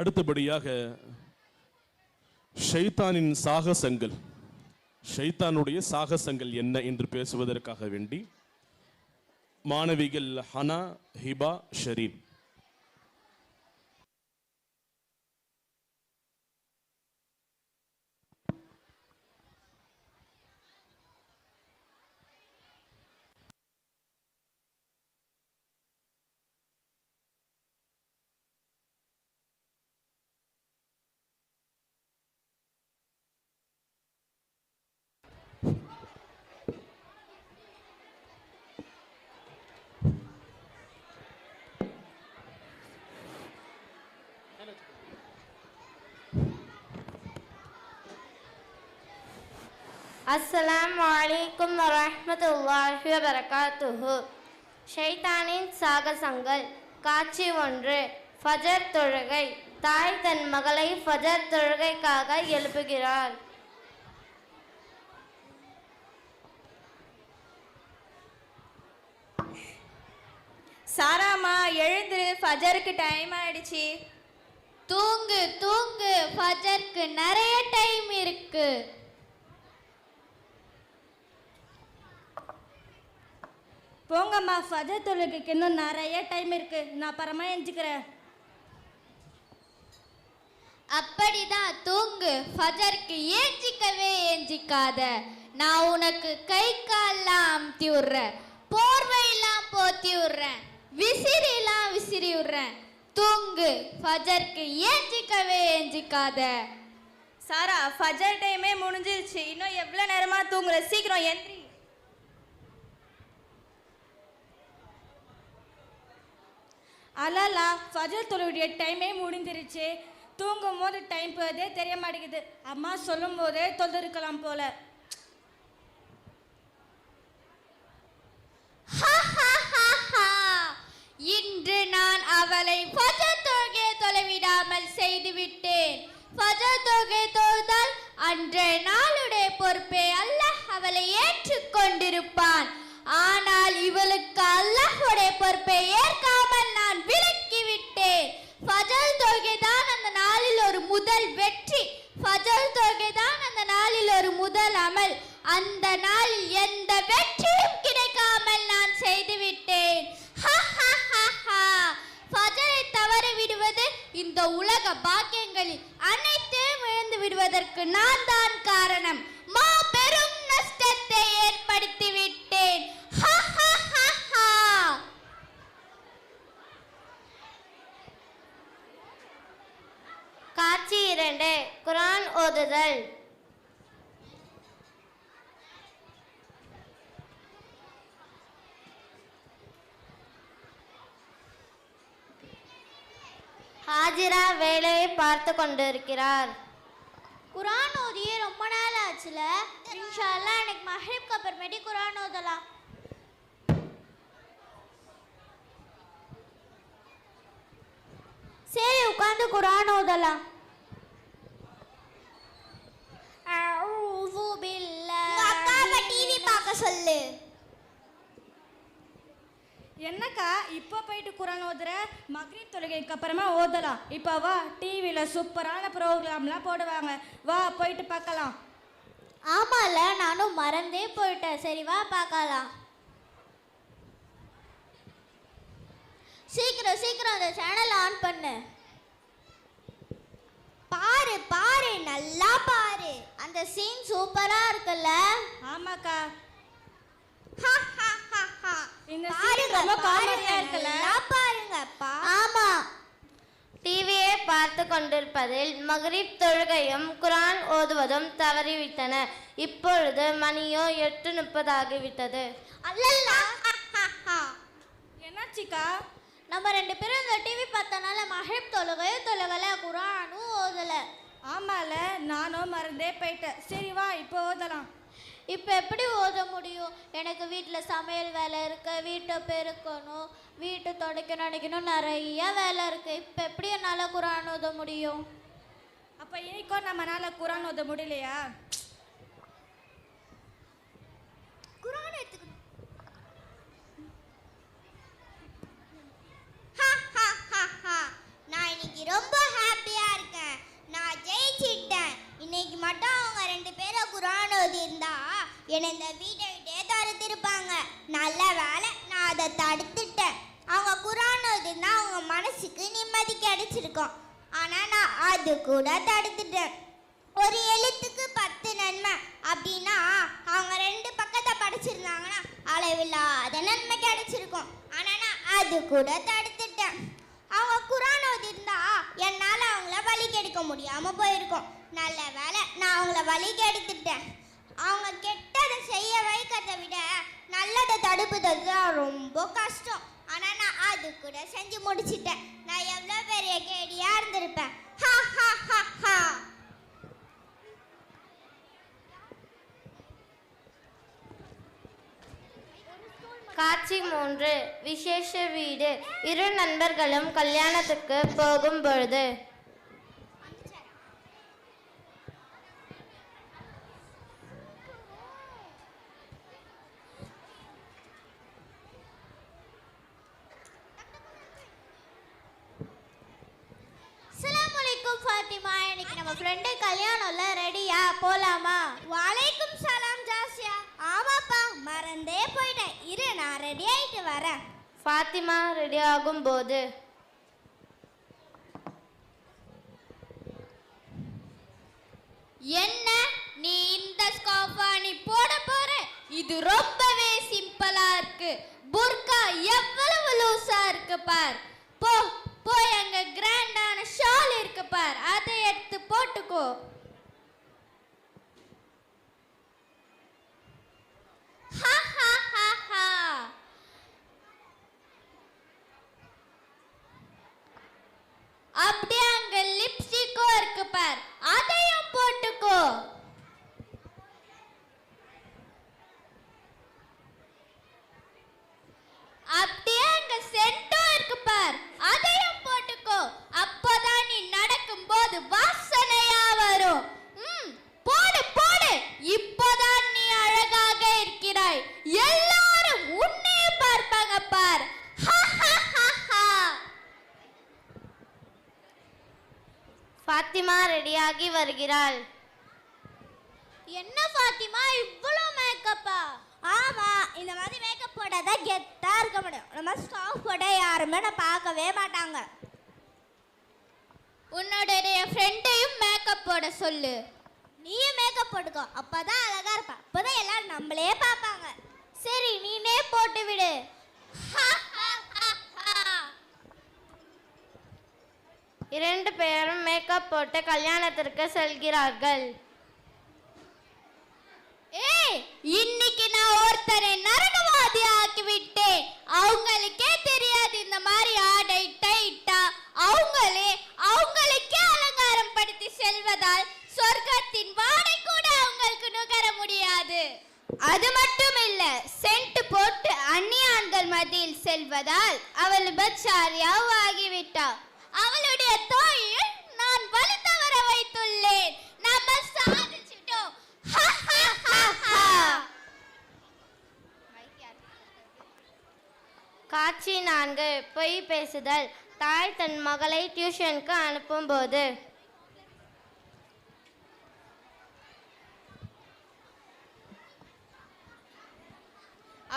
அடுத்தபடியாக ஷைத்தானின் சாகசங்கள். ஷைத்தானுடைய சாகசங்கள் என்ன என்று பேசுவதற்காக வேண்டி மாணவிகள் ஹனா ஹிபா ஷரீன். அஸ்ஸலாமு அலைக்கும் வரஹ்மத்துல்லாஹி வபரகாத்துஹு ஷைத்தானின் சாகசங்கள் காட்சி ஒன்று ஃபஜர் தொழுகை தாய் தன் மகளை ஃபஜர் தொழுகைக்காக எழுப்புகிறார் சாராமா எழுந்துரு ஃபஜருக்கு டைம் ஆயிடுச்சு தூங்கு தூங்கு ஃபஜருக்கு நிறைய டைம் இருக்கு போங்கம்மா ஃபஜர் தொழுகைக்கு இன்னும் நிறைய டைம் இருக்கு. நான் அப்புறமா எஞ்சிக்கிறேன் அப்படிதான் தூங்கு. ஃபஜருக்கு ஏஞ்சிக்கவே ஏஞ்சிக்காத. நான் உனக்கு கை கால்லாம் அமுத்தி விடுறேன். போர்வையெல்லாம் போத்தி விடுறேன். விசிறிலாம் விசிறி விடுறேன். தூங்கு. ஃபஜருக்கு ஏஞ்சிக்கவே ஏஞ்சிக்காத. சாரா ஃபஜர் டைமே முடிஞ்சிருச்சு. இன்னும் எவ்வளோ நேரமா தூங்குற? சீக்கிரம் எந்திரி. அலலா ஃபஜர் தொழுவுடைய டைமே முடிஞ்சிருச்சு தூங்கும் போது டைம் போதே தெரிய மாட்டேங்குது. அம்மா சொல்லும் போதே தொழுதுருக்கலாம் போல. இன்று நான் அவளை ஃபஜர் தொழுகையை தொலைவிடாமல் செய்து விட்டேன் ஃபஜர் தொழுகை தொழுதால் அன்றைய நாளுடைய பொறுப்பை அல்லாஹ் அவளை ஏற்றுக்கொண்டிருப்பான். ஆனால் இவளுக்கு அல்லாஹுடைய பொறுப்பை ஏற்காமல் நான் விலக்கி விட்டேன் ஃபஜல் தொகை தான் அந்த நாளில் ஒரு முதல் வெற்றி. ஃபஜல் தொகை தான் அந்த நாளில் ஒரு முதல் அமல். அந்த நாளில் எந்த வெற்றியும் கிடைக்காமல் நான் செய்து விட்டேன். ஃபஜரை தவறி விடுவது இந்த உலக பாக்கியங்களில் அனைத்தையும் இழந்து விடுவதற்கு நான் தான் காரணம். மா நஷ்டத்தை ஏற்படுத்தி விட்டேன் காட்சி இரண்டு குரான் ஓதுதல் ஹாஜிரா வேலையை பார்த்து கொண்டிருக்கிறார். குரான் ஓதியே ரொம்ப நாள் ஆச்சுல. இன்ஷால்லா அல்லாஹ் எனக்கு மஹரிப்க்கு அப்புறமேட்டு குரான் ஓதலாம். சரி உட்காந்து குரான் ஓதலாம். பார்க்க சொல்லு. என்னக்கா இப்போ போயிட்டு குரான் ஓதுற? மக்ரீப் தொழுகைக்கு அப்புறமா ஓதலாம். இப்போ வா டிவியில் சூப்பரான ப்ரோக்ராம்லாம் போடுவாங்க. வா போயிட்டு பார்க்கலாம். ஆமால நானும் மறந்தே போயிட்டேன். சரி வா பார்க்கலாம். சீக்கிரம் சீக்கிரம் அந்த சேனல் ஆன் பண்ணு. பாரு பாரு நல்லா பாரு. அந்த சீன் சூப்பரா இருக்குல்ல? ஆமாக்கா. இந்த பாருங்க பாருங்க காமெடியா இருக்குல்ல? நல்லா பாருங்க ஆமா. டிவியை பார்த்து கொண்டிருப்பதில் மகரிப் தொழுகையும் குரான் ஓதுவதும் தவறிவிட்டன. இப்பொழுது மணியோ எட்டு முப்பதாகிவிட்டது அல்லல்ல. என்னாச்சுக்கா நம்ம ரெண்டு பேரும் இந்த டிவி பார்த்தனால மஹரிப் தொழுகையும் தொழுகல குரானும் ஓதல. ஆமால நானும் மறந்தே போயிட்டேன். சரி வா இப்போ ஓதலாம். இப்போ எப்படி ஓத முடியும்? எனக்கு வீட்டில் சமையல் வேலை இருக்கு வீட்டை பெருக்கணும் வீட்டை துடைக்கணும் நினைக்கணும் நிறைய வேலை இருக்கு. இப்போ எப்படி என்னால் குரான் ஓத முடியும்? அப்போ இன்னைக்கும் நம்மனால குரான் ஓத முடியலையா? குரான் எடுத்துக்கணும். அன்னைக்கு மட்டும் அவங்க ரெண்டு பேரும் குரான் ஓதியிருந்தா என்னை இந்த வீட்டை விட்டே துரத்திருப்பாங்க. நல்ல வேலை நான் அதை தடுத்துட்டேன். அவங்க குரான் ஓதினா அவங்க மனசுக்கு நிம்மதி கிடைச்சிருக்கும். ஆனால் நான் அது கூட தடுத்துட்டேன். ஒரு எழுத்துக்கு பத்து நன்மை அப்படின்னா அவங்க ரெண்டு பக்கத்தை படிச்சிருந்தாங்கன்னா அளவில்லாத நன்மை கிடைச்சிருக்கும். ஆனால் நான் அது கூட தடு கெடுக்க போயிருக்கோம். நல்ல வேலை நான் அவங்கள வழி கெடுத்துட்டேன் அவங்க கெட்டதை செய்ய வைக்கிறத விட நல்லதை தடுப்பது தான் ரொம்ப கஷ்டம். ஆனால் நான் அது கூட செஞ்சு முடிச்சிட்டேன். நான் எவ்வளோ பெரிய கேடியாக இருந்திருப்பேன். ஹா ஹா ஹா ஹா. காட்சி மூன்று. விசேஷ வீடு. இரு நண்பர்களும் கல்யாணத்துக்கு போகும் பொழுது அஸ்ஸலாமு அலைக்கும் ஃபாத்திமா இன்னைக்கு நம்ம ஃப்ரெண்டு கல்யாணம்ல ரெடியா போலாமா வலைக்கும் சலாம் ஜாசியா ஆமாப்பா மறந்தே போயிட்டேன் இரு ரெடி ஆயிட்டு வரேன் ஃபாத்திமா ரெடியாகும் போது என்ன? நீ இந்த ஸ்கார்ஃபா நீ போட போற? இது ரொம்பவே சிம்பிளா இருக்கு. புர்கா எவ்வளவு லூசா இருக்கு பார். போ போய் அங்க கிராண்டான ஷால் இருக்கு பார். அதை எடுத்து போட்டுக்கோ. ஹா ஹா அப்படியே அங்க லிப்ஸ்டிக்கும் இருக்கு பார் அதையும் போட்டுக்கோ அப்படியே அங்க சென்டும் இருக்கு பார் அதையும் போட்டுக்கோ அப்போதான் நீ நடக்கும்போது வாசனையா வரும் ம் போடு போடு இப்போதான் நீ அழகாக இருக்கிறாய் எல்லாரும் உன்னையே பார்ப்பாங்க பார் ஹா ஹா ஹா ஹா ஃபாத்திமா ரெடியாகி வருகிறாள். என்ன ஃபாத்திமா இவ்வளோ மேக்கப்பா ஆமா இந்த மாதிரி மேக்கப் போட்டாதான் கெத்தா இருக்க முடியும். நம்ம ஸ்டாஃப் போட யாருமே நான் பார்க்கவே மாட்டாங்க. உன்னுடைய ஃப்ரெண்டையும் மேக்கப் போட சொல்லு. நீயும் மேக்கப் போட்டுக்கோ. அப்பதான் அழகா இருப்ப. அப்பதான் எல்லாரும் நம்மளே பார்ப்பாங்க. சரி நீனே போட்டு விடு. இரண்டு பேரும் மேக்கப் போட்டு கல்யாணத்திற்கு செல்கிறார்கள். ஏய் இன்னைக்கு நான் ஒருத்தரை நரகவாதி ஆக்கி விட்டேன் அவங்களுக்கே தெரியாது இந்த மாதிரி ஆடை டைட்டா அவங்களே அவங்களுக்கே அலங்காரம் படுத்தி செல்வதால் சொர்க்கத்தின் வாடை கூட அவங்களுக்கு நுகர முடியாது. அது மட்டும் இல்ல சென்ட் போட்டு அந்நியான்கள் மத்தியில் செல்வதால் அவள் விபச்சாரியாவும் ஆகிவிட்டாள் அவளுடைய தோழில் நான் வழி தவற வைத்துள்ளேன். நம்ம சாதிச்சிட்டோம். காட்சி நான்கு பொய் பேசுதல். தாய் தன் மகளை டியூஷனுக்கு அனுப்பும்போது.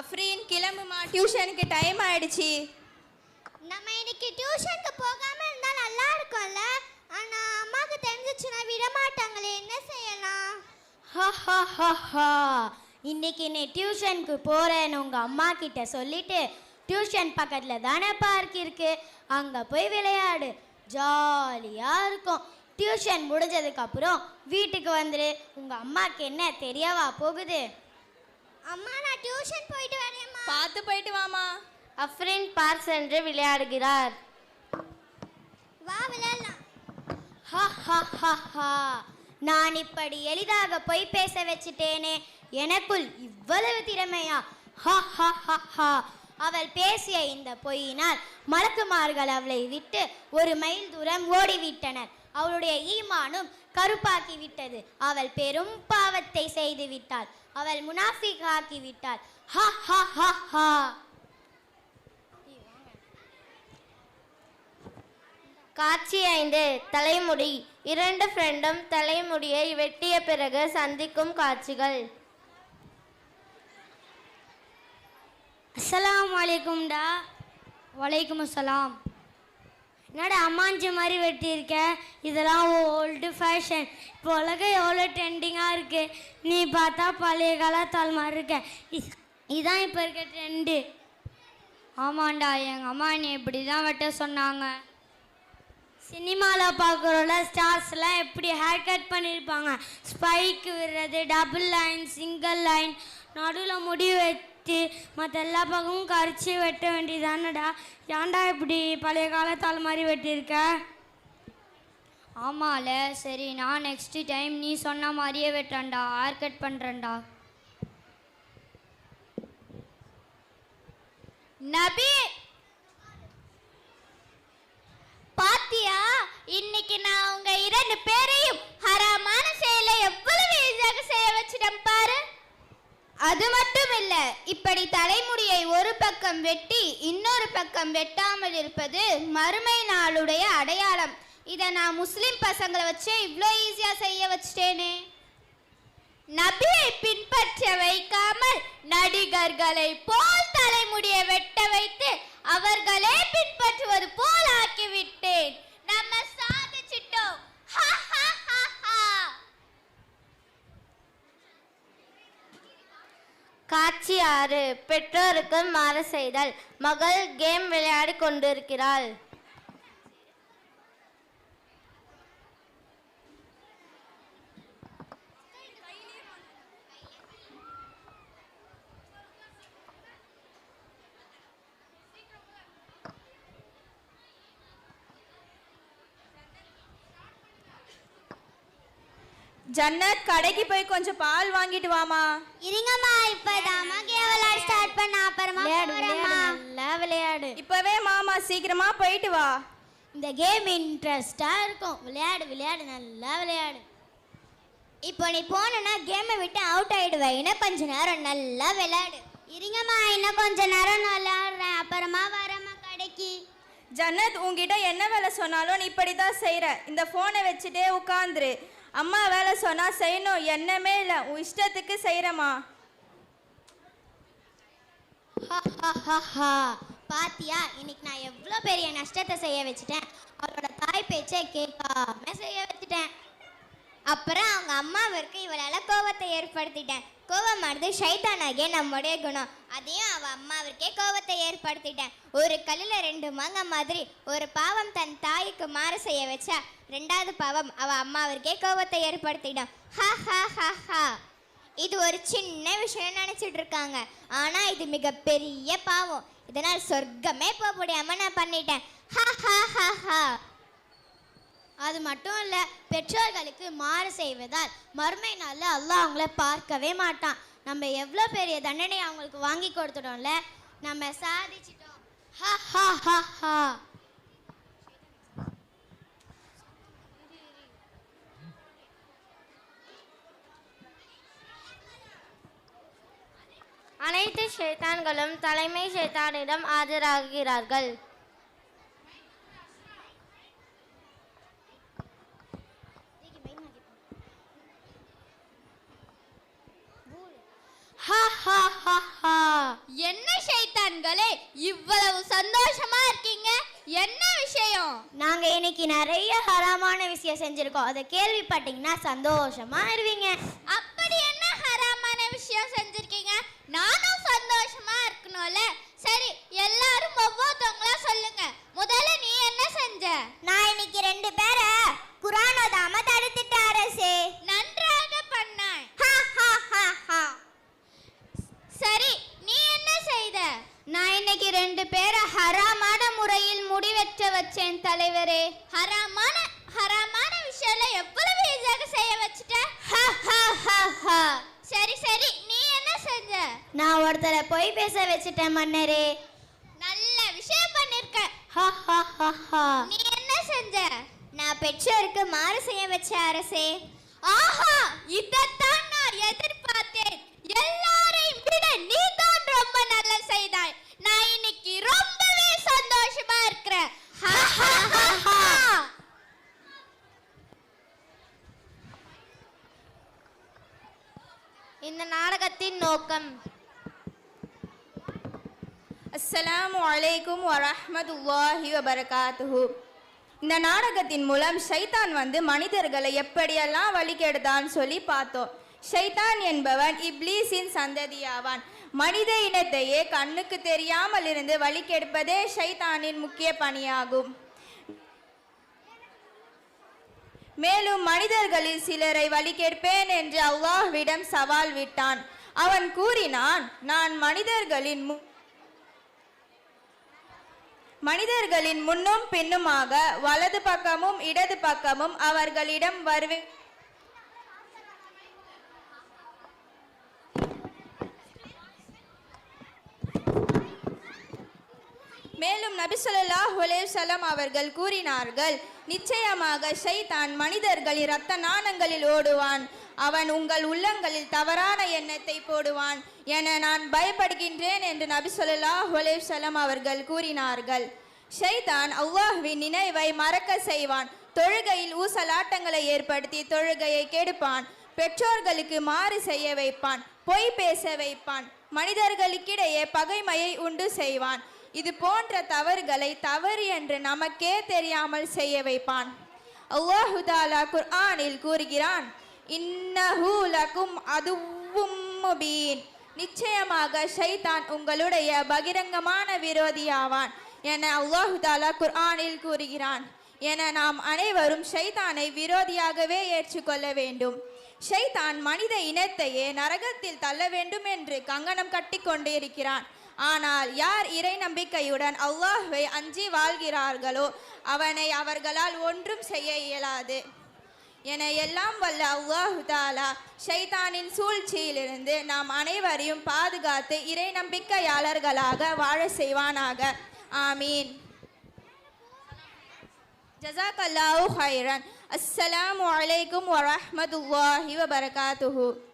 அஃப்ரீன் கிளம்புமா? டியூஷனுக்கு டைம் ஆயிடுச்சு. நம்ம இன்னைக்கு டியூஷனுக்கு போகாம இருந்தா நல்லா இருக்கும்ல ஆனா தெரிஞ்சிச்சுன்னா விட மாட்டாங்களே என்ன செய்யலாம். இன்னைக்கு நீ டியூஷனுக்கு போறேன்னு உங்க அம்மா கிட்ட சொல்லிட்டு டியூஷன் பக்கத்துல தானே பார்க் இருக்கு. அங்க போய் விளையாடு. ஜாலியா இருக்கும். டியூஷன் முடிஞ்சதுக்கு அப்புறம் வீட்டுக்கு வந்துரு. உங்க அம்மாக்கு என்ன தெரியவா போகுது? அம்மா நான் டியூஷன் போயிட்டு வரேம்மா. பார்த்து போயிட்டு வாமா அஃப்ரின் பார்க் சென்று விளையாடுகிறார். வா விளையாடலாம். நான் இப்படி எளிதாக பொய் பேச வச்சுட்டேனே. எனக்குள் இவ்வளவு திறமையா? அவள் பேசிய இந்த பொய்யினால் மலக்குமார்கள் அவளை விட்டு ஒரு மைல் தூரம் ஓடிவிட்டனர். அவளுடைய ஈமானும் கருப்பாக்கி விட்டது அவள் பெரும் பாவத்தை செய்து விட்டாள் அவள் முனாஃபிக் ஆக்கி விட்டாள் ஹா. காட்சி ஐந்து தலைமுடி. இரண்டு ஃப்ரெண்டும் தலைமுடியை வெட்டிய பிறகு சந்திக்கும் காட்சிகள். அஸ்லாம் அலைக்கும்டா. வலைக்கும் அஸ்லாம் என்னடா அம்மாஞ்சி மாதிரி வெட்டியிருக்க? இதெல்லாம் ஓல்டு ஃபேஷன் இப்போ உலகம் எவ்வளோ ட்ரெண்டிங்காக இருக்குது நீ பார்த்தா பழைய காலத்தால் மாதிரி இருக்க. இ- இதான் இப்போ இருக்க ட்ரெண்டு ஆமாண்டா எங்கள் அம்மா நீ இப்படி தான் வெட்ட சொன்னாங்க. சினிமாவில் பார்க்குறோம்ல ஸ்டார்ஸ்லாம் எப்படி ஹேர் கட் பண்ணியிருப்பாங்க ஸ்பைக் விடுறது டபுள் லைன் சிங்கிள் லைன் நடுவில் முடி வெட்டி மற்ற எல்லா பக்கமும் கரிச்சு வெட்ட வேண்டியதானடா? ஏன்டா இப்படி பழைய காலத்தால் மாதிரி வெட்டியிருக்க? ஆமால சரி நான் நெக்ஸ்ட் டைம் நீ சொன்ன மாதிரியே வெட்டேன்டா ஹேர் கட் பண்ணுறேன்டா நபி பாத்தியா இன்னைக்கு நான் உங்க இரண்டு பேரையும் ஹராமான செயலை எவ்வளவு ஈஸியாக செய்ய வச்சிடம் பாரு? அது மட்டும் இல்ல இப்படி தலைமுடியை ஒரு பக்கம் வெட்டி இன்னொரு பக்கம் வெட்டாமல் இருப்பது மறுமை நாளுடைய அடையாளம். இதை நான் முஸ்லிம் பசங்களை வச்சே இவ்வளோ ஈஸியாக செய்ய வச்சிட்டேனே. நபியை பின்பற்ற வைக்காமல் நடிகர்களை போல் தலைமுடியை வெட்ட வைத்து அவர்களே பின்பற்றுவது போல் ஆக்கி நம்ம சாதிச்சிட்டோம் ஹா, ஹா, ஹா, ஹா. காட்சி ஆறு பெற்றோருக்கு மாற செய்தல் மகள் கேம் விளையாடி கொண்டிருக்கிறாள். ஜன்னத் கடைக்கு போய் கொஞ்சம் பால் வாங்கிட்டு வாமா. இருங்கம்மா இப்பதாம்மா கேம் விளையாட ஸ்டார்ட் பண்ண அப்புறமா. நல்லா விளையாடு. இப்பவே மாமா சீக்கிரமா போயிட்டு வா. இந்த கேம் இன்ட்ரெஸ்டாக இருக்கும். விளையாடு விளையாடு நல்லா விளையாடு. இப்போ நீ போனா கேமை விட்டு அவுட் ஆயிடுவ. இன்னும் கொஞ்ச நேரம் நல்லா விளையாடு. இருங்கம்மா இன்னும் கொஞ்ச நேரம் விளையாடுறேன். அப்புறமா வரேம்மா கடைக்கு. ஜன்னத் உன்கிட்ட என்ன வேலை சொன்னாலும் நீ இப்படி தான் செய்கிற இந்த ஃபோனை வச்சுட்டே உட்காந்துரு. அம்மா வேலை சொன்னா செய்யணும். என்னமே இல்லை. உன் இஷ்டத்துக்கு செய்கிறம்மா பாத்தியா? இன்னைக்கு நான் எவ்வளோ பெரிய நஷ்டத்தை செய்ய வச்சுட்டேன். அவளோட தாய் பேச்சை கேட்காம செய்ய வச்சுட்டேன். அப்புறம் அவங்க அம்மாவிற்கு இவளால கோபத்தை ஏற்படுத்திட்டேன். கோவமானது ஷைத்தானாகிய நம்முடைய குணம். அதையும் அவ அம்மாவிற்கே கோவத்தை ஏற்படுத்திட்டேன் ஒரு கல்லுல ரெண்டு மாங்க மாதிரி ஒரு பாவம் தன் தாய்க்கு மாறு செய்ய வச்சா ரெண்டாவது பாவம் அவ அம்மாவிற்கே கோவத்தை ஏற்படுத்திடும். ஹா ஹா ஹா ஹா. இது ஒரு சின்ன விஷயம் நினைச்சிட்டு இருக்காங்க. ஆனா இது மிகப்பெரிய பாவம். இதனால் சொர்க்கமே போக முடியாம நான் பண்ணிட்டேன். ஹா ஹா ஹா ஹா. அது மட்டும் இல்லை பெற்றோர்களுக்கு மாறு செய்வதால் மறுமை நாளில் அல்லாஹ் அவங்கள பார்க்கவே மாட்டான். நம்ம எவ்வளோ பெரிய தண்டனை அவங்களுக்கு வாங்கி கொடுத்துட்டோம்ல நம்ம சாதிச்சிட்டோம். ஹா ஹா ஹா ஹா. அனைத்து ஷேத்தான்களும் தலைமை ஷேத்தானிடம் ஆஜராகிறார்கள் ஹா ஹா ஹா ஹா என்ன ஷைத்தான்களே இவ்வளவு சந்தோஷமா இருக்கீங்க என்ன விஷயம் நாங்க இன்னைக்கு நிறைய ஹராமான இருக்கும் அதை கேள்விப்பட்டீங்கன்னா சந்தோஷமா இருவீங்க. அப்படி என்ன ஹராமான விஷயம் செஞ்சிருக்கீங்க நானும் சந்தோஷமா இருக்கணும்ல சரி எல்லாரும் ஒவ்வொருத்தவங்களா சொல்லுங்க முதல்ல நீ என்ன செஞ்ச நான் இன்னைக்கு ரெண்டு பேரை குரான் ஓதாம தடுத்துட்ட அரசே நன்றாக பண்ணாய் ஹா ஹா ஹா ஹா சரி நீ என்ன செய்த நான் இன்னைக்கு ரெண்டு பேரை ஹராமான முறையில் முடிவெற்ற வச்சேன் தலைவரே ஹராமான ஹராமான விஷயம்ல எவ்வளவு ஈஸியாக செய்ய வச்சுட்ட ஹா ஹா ஹா ஹா சரி சரி நீ என்ன செஞ்ச நான் ஒருத்தரை பொய் பேச வச்சுட்டேன் மன்னரே. நல்ல விஷயம் பண்ணிருக்க. நீ என்ன செஞ்ச? நான் பெற்றோருக்கு மாறு செய்ய வச்ச அரசே. ஆஹா இதைத்தான் நான் எதிர்பார்த்தேன். எல்லாரையும் விட நீ தான் ரொம்ப நல்ல செய்தாய். நான் இன்னைக்கு ரொம்பவே சந்தோஷமா இருக்கிறேன் ஹா, ஹா, ஹா, ஹா. இந்த நாடகத்தின் நோக்கம். அஸ்ஸலாமு அலைக்கும் வரஹ்மத்துல்லாஹி வபரகாத்து இந்த நாடகத்தின் மூலம் ஷைத்தான் வந்து மனிதர்களை எப்படியெல்லாம் வழிகெடுதான்னு சொல்லி பார்த்தோம். ஷைத்தான் என்பவன் இப்லீஸின் சந்ததியாவான். மனித இனத்தையே கண்ணுக்கு தெரியாமல் இருந்து வழிகெடுப்பதே ஷைத்தானின் முக்கிய பணியாகும். மேலும் மனிதர்களில் சிலரை வழிகெடுப்பேன் என்று அல்லாஹ்விடம் சவால் விட்டான். அவன் கூறினான் நான் மனிதர்களின் மு மனிதர்களின் முன்னும் பின்னுமாக வலது பக்கமும் இடது பக்கமும் அவர்களிடம் வருவேன் நபிசல்லாஹ் சலம் அவர்கள் கூறினார்கள் நிச்சயமாக ஷைத்தான் மனிதர்களின் இரத்த நாணங்களில் ஓடுவான். அவன் உங்கள் உள்ளங்களில் தவறான எண்ணத்தை போடுவான் என நான் பயப்படுகின்றேன் என்று நபிசல்லாஹ் சலம் அவர்கள் கூறினார்கள். ஷைதான் அல்லாஹ்வின் நினைவை மறக்க செய்வான். தொழுகையில் ஊசலாட்டங்களை ஏற்படுத்தி தொழுகையை கெடுப்பான். பெற்றோர்களுக்கு மாறு செய்ய வைப்பான். பொய் பேச வைப்பான். மனிதர்களுக்கிடையே பகைமையை உண்டு செய்வான். இது போன்ற தவறுகளை தவறு என்று நமக்கே தெரியாமல் செய்ய வைப்பான். அல்லாஹு தாலா குர்ஆனில் கூறுகிறான் இன்னஹு லகும் அதுவும் முபீன். நிச்சயமாக ஷைதான் உங்களுடைய பகிரங்கமான விரோதியாவான் என அல்லாஹு தாலா குர்ஆனில் கூறுகிறான். என நாம் அனைவரும் ஷைதானை விரோதியாகவே ஏற்றுக்கொள்ள வேண்டும். ஷைதான் மனித இனத்தையே நரகத்தில் தள்ள வேண்டும் என்று கங்கணம் கட்டி கொண்டிருக்கிறான் ஆனால் யார் இறை நம்பிக்கையுடன் அல்லாஹ்வை அஞ்சி வாழ்கிறார்களோ அவனை அவர்களால் ஒன்றும் செய்ய இயலாது. என எல்லாம் வல்ல அல்லாஹு தாலா ஷைத்தானின் சூழ்ச்சியிலிருந்து நாம் அனைவரையும் பாதுகாத்து இறை நம்பிக்கையாளர்களாக வாழ செய்வானாக. ஆமீன். ஜசாக் அல்லாஹு ஹைரன் அஸ்ஸலாமு அலைக்கும் வரஹ்மத்துல்லாஹி வபரகாத்துஹு.